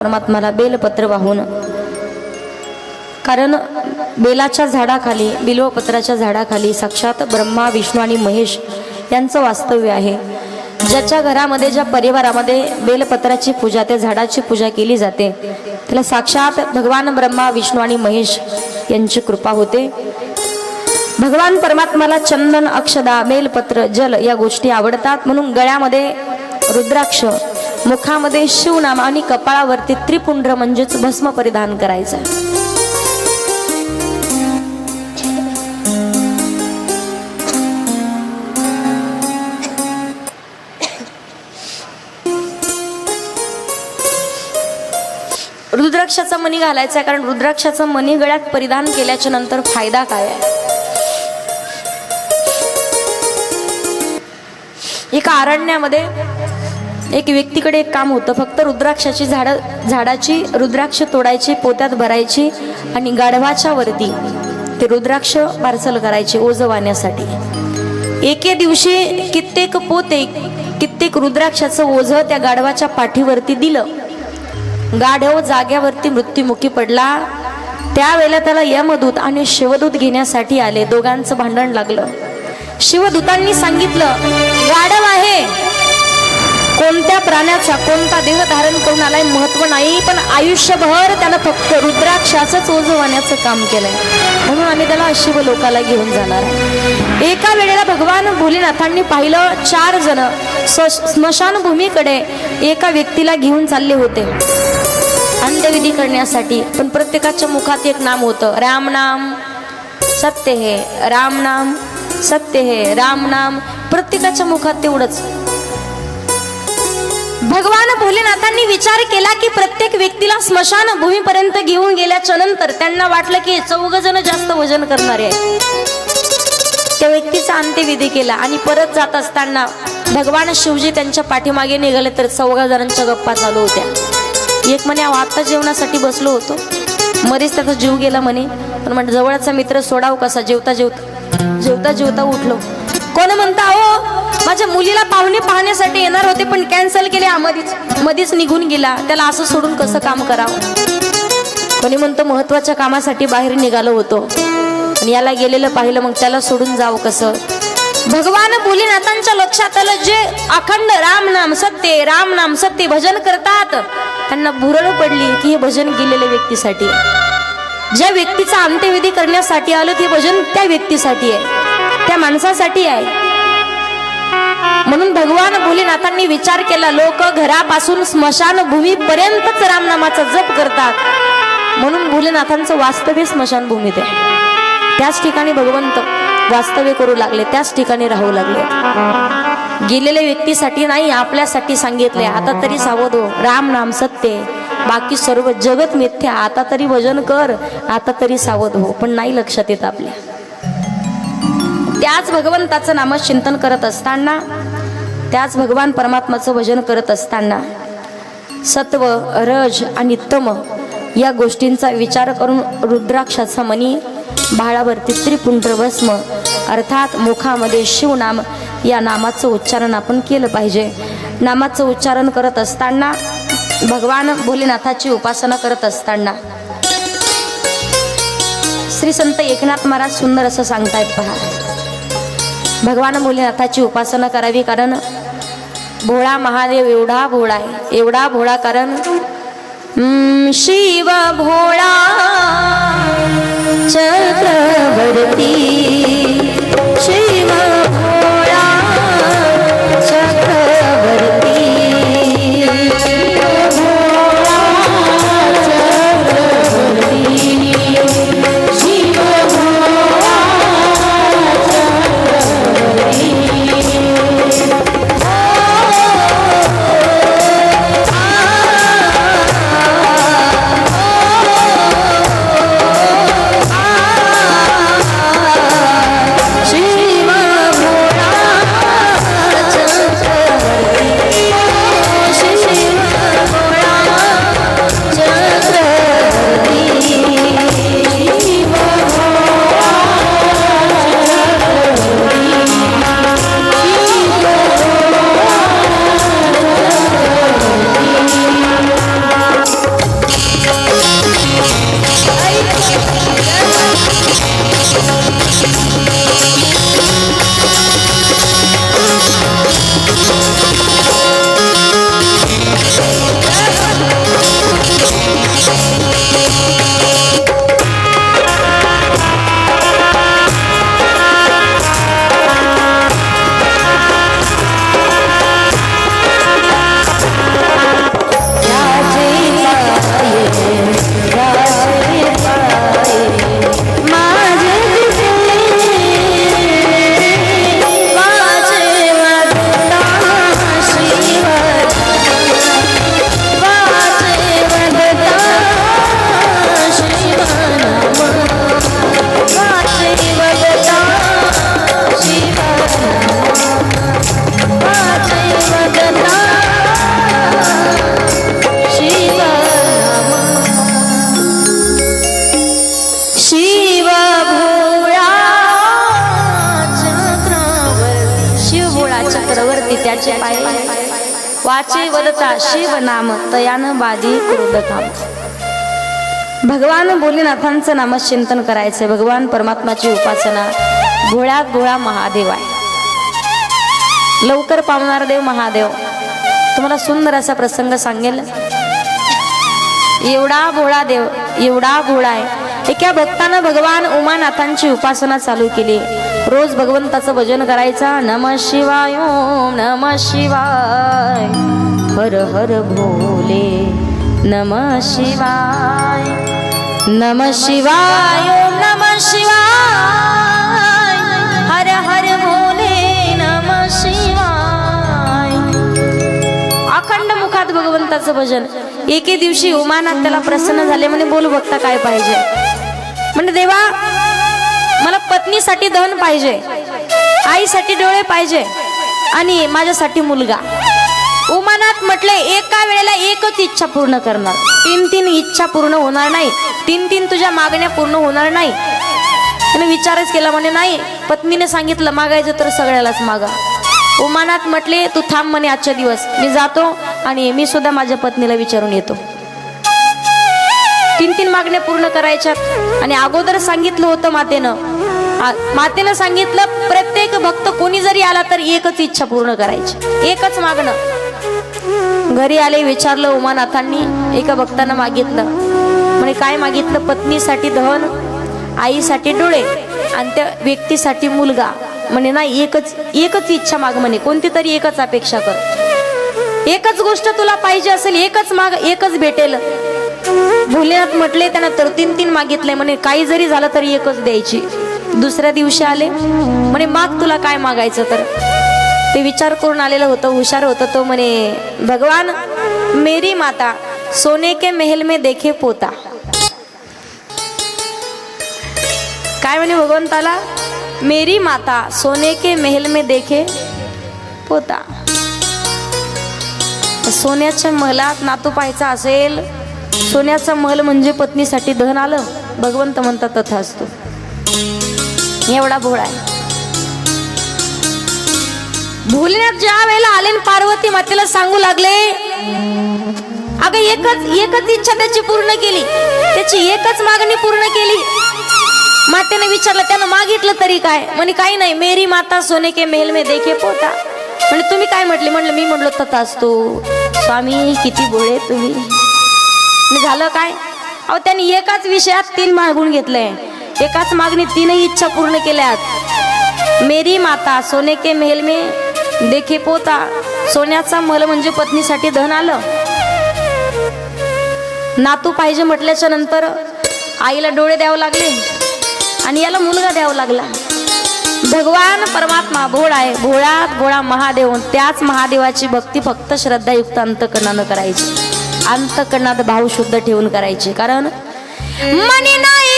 परमात्माला बेलपत्र वाहून. कारण बेलाच्या झाडाखाली बिल्वपत्राच्या झाडाखाली साक्षात ब्रह्मा विष्णू आणि महेश यांचं वास्तव्य आहे. ज्याच्या घरामध्ये ज्या परिवारामध्ये बेलपत्राची पूजा त्या झाडाची पूजा केली जाते त्याला साक्षात भगवान ब्रह्मा विष्णू आणि महेश यांची कृपा होते. भगवान परमात्माला चंदन अक्षदा बेलपत्र जल या गोष्टी आवडतात. म्हणून गळ्यामध्ये रुद्राक्ष मुखामध्ये शिवनाम आणि कपाळावरती त्रिपुंड्र म्हणजेच भस्म परिधान करायचा. रुद्राक्षाचा मणी घालायचा आहे कारण रुद्राक्षाचा मणी गळ्यात परिधान केल्याच्यानंतर फायदा काय आहे? एका अरण्यामध्ये एक व्यक्तीकडे एक काम होतं. फक्त रुद्राक्षाची झाडं झाडाची रुद्राक्ष तोडायची पोत्यात भरायची आणि गाढवाच्या वरती ते रुद्राक्ष पार्सल करायचे ओझवाण्यासाठी एके दिवशी कित्येक पोते कित्येक रुद्राक्षाचं ओझ त्या गाढवाच्या पाठीवरती दिलं. गाढव जाग्यावरती मृत्युमुखी पडला. त्यावेळेला त्याला यमदूत आणि शिवदूत घेण्यासाठी आले. दोघांचं भांडण लागलं. शिवदूतांनी सांगितलं गाढव आहे. कोणत्या प्राण्याचा कोणता देह धारण करून आलाय महत्त्व नाही पण आयुष्यभर त्यानं फक्त रुद्राक्षाचंच ओझवण्याचं काम केलंय. म्हणून आम्ही त्याला शिव लोकाला घेऊन जाणार आहे. एका वेळेला भगवान भोलेनाथांनी पाहिलं चार जण स्मशानभूमीकडे एका व्यक्तीला घेऊन चालले होते. अंत्यविधी करण्यासाठी पण प्रत्येकाच्या मुखात एक नाम होतं राम नाम सत्य हे राम नाम सत्य हे राम नाम. प्रत्येकाच्या मुखात तेवढंच. भगवान भोलेनाथांनी विचार केला की प्रत्येक व्यक्तीला स्मशान भूमीपर्यंत घेऊन गेल्याच्यानंतर त्यांना वाटलं की चौघ जण जास्त वजन करणारे आहे त्या व्यक्तीचा अंत्यविधी केला आणि परत जात असताना भगवान शिवजी त्यांच्या पाठीमागे निघाले तर चौघा जणांच्या गप्पा चालू होत्या. एक म्हणे "अहो, आता जेवणासाठी बसलो होतो. मध्येच त्याचा जीव गेला म्हणे. पण म्हणजे जवळचा मित्र सोडाव कसा? जेवता जेवता जेवता जेवता उठलो. कोण म्हणता हो माझ्या मुलीला पाहुणे पाहण्यासाठी येणार होते पण कॅन्सल केले हा मधीच मधीच निघून गेला. त्याला असं सोडून कसं काम करावं? कोणी म्हणतो महत्त्वाच्या कामासाठी बाहेर निघालो होतो. आणि याला गेलेलं पाहिलं मग त्याला सोडून जावं कसं? भगवान भोलेनाथांच्या लक्षात आलं जे अखंड राम नाम सत्य राम नाम सत्य भजन करतात. त्यांना भुरळ पडली की हे भजन गेलेल्या व्यक्तीसाठी. आहे. ज्या व्यक्तीचा अंत्यविधी करण्यासाठी आलं ते भजन त्या व्यक्तीसाठी आहे. त्या माणसासाठी आहे. म्हणून भगवान भोलेनाथांनी विचार केला लोक घरापासून स्मशानभूमीपर्यंतच रामनामाचा जप करतात. म्हणून भोलेनाथांचं वास्तव्य स्मशानभूमीत आहे. त्याच ठिकाणी भगवंत वास्तव्य करू लागले त्याच ठिकाणी राहू लागले. गेलेल्या व्यक्तीसाठी नाही आपल्यासाठी सांगितले आता तरी सावध हो. राम नाम सत्य बाकी सर्व जगत मिथ्या आता तरी भजन कर आता तरी सावध हो. पण नाही लक्षात येत आपल्या. त्याच भगवंताचं नामचिंतन करत असताना त्याच भगवान परमात्माचं भजन करत असताना सत्व रज आणि तम या गोष्टींचा विचार करून रुद्राक्षाचा मनी बाळावरती त्रिपुंड्र भस्म अर्थात मुखामध्ये शिवनाम या नामाचं उच्चारण आपण केलं पाहिजे. नामाचं उच्चारण करत असताना भगवान भोलेनाथाची उपासना करत असताना. श्री संत एकनाथ महाराज सुंदर असं सांगतायत पहा. भगवान भोलेनाथाची उपासना करावी कारण भोळा महादेव एवढा भोळा आहे एवढा भोळा कारण शिव भोळा चक्रवर्ती वाचे शिव नाम तयान बाधी क्रोध काम भगवान भोलेनाथांचं नामचिंतन करायचंय भगवान परमात्माची उपासना भोळ्यात गोळा महादेव आहे. लवकर पावणार देव महादेव. तुम्हाला सुंदर असा प्रसंग सांगेल. एवढा भोळा देव एवढा भोळा आहे. एका भक्तानं भगवान उमानाथांची उपासना चालू केली. रोज भगवंताचं भजन करायचा. नम शिवाय ओम नम शिवाय. हर हर भोले नम शिवाय नम शिवाय नम शिवाय हर हर भोले नम शिवाय. अखंड मुखात भगवंताचं भजन. एके दिवशी उमानात त्याला प्रसन्न झाले म्हणे बोल बघता काय पाहिजे? म्हणजे देवा मला पत्नीसाठी धन पाहिजे आईसाठी डोळे पाहिजे आणि माझ्यासाठी मुलगा. उमानात म्हटले एका वेळेला एकच इच्छा पूर्ण करणार. तीन तीन इच्छा पूर्ण होणार नाही. तीन तीन तुझ्या मागण्या पूर्ण होणार नाही. त्याने विचारच केला म्हणे नाही. पत्नीने सांगितलं मागायचं तर सगळ्यालाच मागा. उमानात म्हटले तू थांब म्हणे आजच्या दिवस. मी जातो आणि मी सुद्धा माझ्या पत्नीला विचारून येतो. तीन तीन मागण्या पूर्ण करायच्या. आणि अगोदर सांगितलं होतं मातेनं. मातेनं सांगितलं प्रत्येक भक्त कोणी जरी आला तर एकच इच्छा पूर्ण करायची. एकच मागणं. घरी आले विचारलं उमानाथांनी एका भक्तानं मागितलं. म्हणे काय मागितलं? पत्नीसाठी धन आईसाठी डोळे आणि त्या व्यक्तीसाठी मुलगा. म्हणे नाही एकच एकच इच्छा माग म्हणे. कोणती तरी एकच अपेक्षा कर. एकच गोष्ट तुला पाहिजे असेल एकच माग एकच भेटेल. भोलेनाथ म्हटले त्यांना तर तीन तीन मागितले म्हणे काही जरी झालं तरी एकच द्यायची. दुसऱ्या दिवशी आले. म्हणे माग तुला काय मागायचं तर? ते विचार करून आलेलं होतं हुशार होतं. तो म्हणे भगवान मेरी माता सोने के महल में देखे पोता. काय म्हणे भगवंताला? मेरी माता सोने के महल में देखे पोता. सोन्याच्या महलात नातू पाहायचा असेल सोन्याचा महल म्हणजे पत्नीसाठी धन आलं. भगवंत म्हणतात तथा असतो. एवढा भोळा आहे. भोलेनाथ ज्या वेळेला आले आणि पार्वती मातेला सांगू लागले अगं एकच एकच इच्छा त्याची पूर्ण केली. त्याची एकच मागणी पूर्ण केली. मातेने विचारलं त्यानं मागितलं तरी काय? म्हणे काही नाही मेरी माता सोने के मेल मे देखे पोता. म्हणजे तुम्ही काय म्हटले? म्हणलं मी म्हणलो तथा असतो स्वामी किती बोळे तुम्ही. झालं काय? अहो त्यांनी एकाच विषयात तीन मागून घेतलंय एकाच मागणी तीनही इच्छा पूर्ण केल्यात. मेरी माता सोने के मेल में देखे पोता सोन्याचा मल म्हणजे पत्नीसाठी धन आलं. नातू पाहिजे म्हटल्याच्या नंतर आईला डोळे द्यावं लागले आणि याला मुलगा द्यावा लागला. भगवान परमात्मा भोळा आहे भोळ्यात भोळा महादेव त्याच महादेवाची भक्ती फक्त श्रद्धायुक्त अंतकरणानं करायची. अंतकरणात भाव शुद्ध ठेवून करायचे. कारण मनी नाही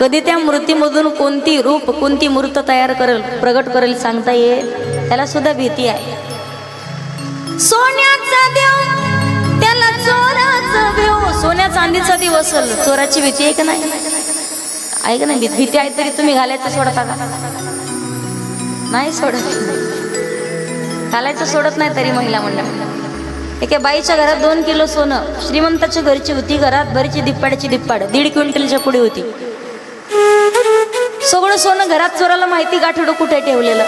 कधी त्या मूर्तीमधून कोणती रूप कोणती मूर्त तयार करेल प्रगट करेल सांगता येईल? त्याला सुद्धा भीती आहे. सोन्याचा देव त्याला चोराचा देव. सोन्या चांदीचा देव असेल चोराची भीती आहे का नाही? आहे का नाही? भीती आहे तरी तुम्ही घालायचं सोडता का? नाही सोडत. घालायचं सोडत नाही तरी महिला मंडळ एका बाईच्या घरात दोन किलो सोनं श्रीमंताच्या घरची होती घरात भरीची दिप्पाड्याची दिप्पाड दीड क्विंटलच्या पुढे होती. सगळं सोनं घरात चोराला माहिती गाठोडं कुठे ठेवलेलं?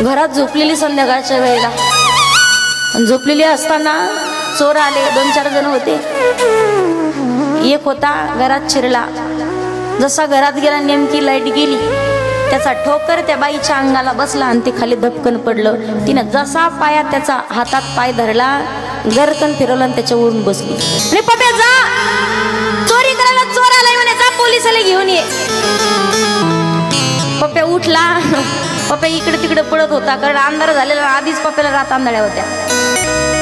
घरात झोपलेली संध्याकाळच्या वेळेला. आणि झोपलेली असताना चोर आले दोन चार जण होते. एक होता घरात शिरला. जसा घरात गेला नेमकी लाइट गेली. त्याचा ठोकर त्या बाईच्या अंगाला बसला आणि ते खाली धपकन पडलं. तिनं जसा पाया त्याचा हातात पाय धरला गरकन फिरवलं आणि त्याच्यावरून बसली. जा! चोरी करायला चोर आलाय म्हणे पोलिसाला घेऊन ये. पप्प्या उठला. पप्प्या इकडे तिकडे पडत होता. कारण अंधार झालेला आधीच पप्प्याला रात आंधळ्या होत्या.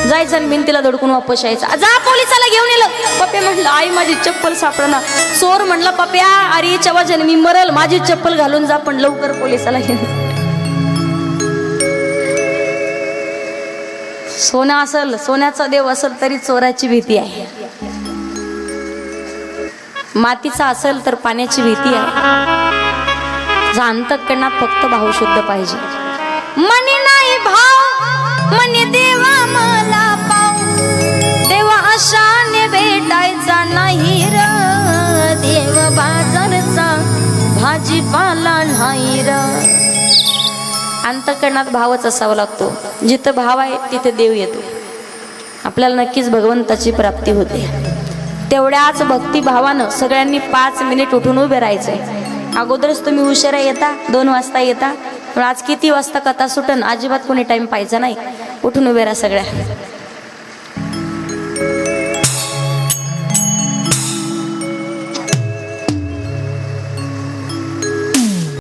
जायचं आणि भिंतीला धडकून वापस यायचं. जा पोलिसाला घेऊन येलं पप्प्या म्हटलं आई माझी चप्पल सापडणं चोर म्हणला पप्प्या अरे चवाजन मी मरल. माझी चप्पल घालून जा पण लवकर पोलिसाला घेऊन सोनं असल सोन्याचा देव असल तरी चोराची भीती आहे. मातीचा असेल तर पाण्याची भीती आहे. अंतकरणात फक्त भाव शुद्ध पाहिजे. मनी नाही भाव मनी देवा मला पाव देवा अशाने भेटायचा नाही र. देव बाजारचा भाजीपाला नाही र. अंतकरणात भावच असावा लागतो. जिथं भाव आहे तिथे देव येतो. आपल्याला नक्कीच भगवंताची प्राप्ती होते. तेवढ्याच भक्तिभावानं सगळ्यांनी पाच मिनिट उठून उभे राहायचंय अगोदरच तुम्ही उशिरा येता दोन वाजता येता. पण आज किती वाजता कथा सुटन अजिबात कोणी टाइम पाहिजे नाही. उठून उभे राहा सगळ्या.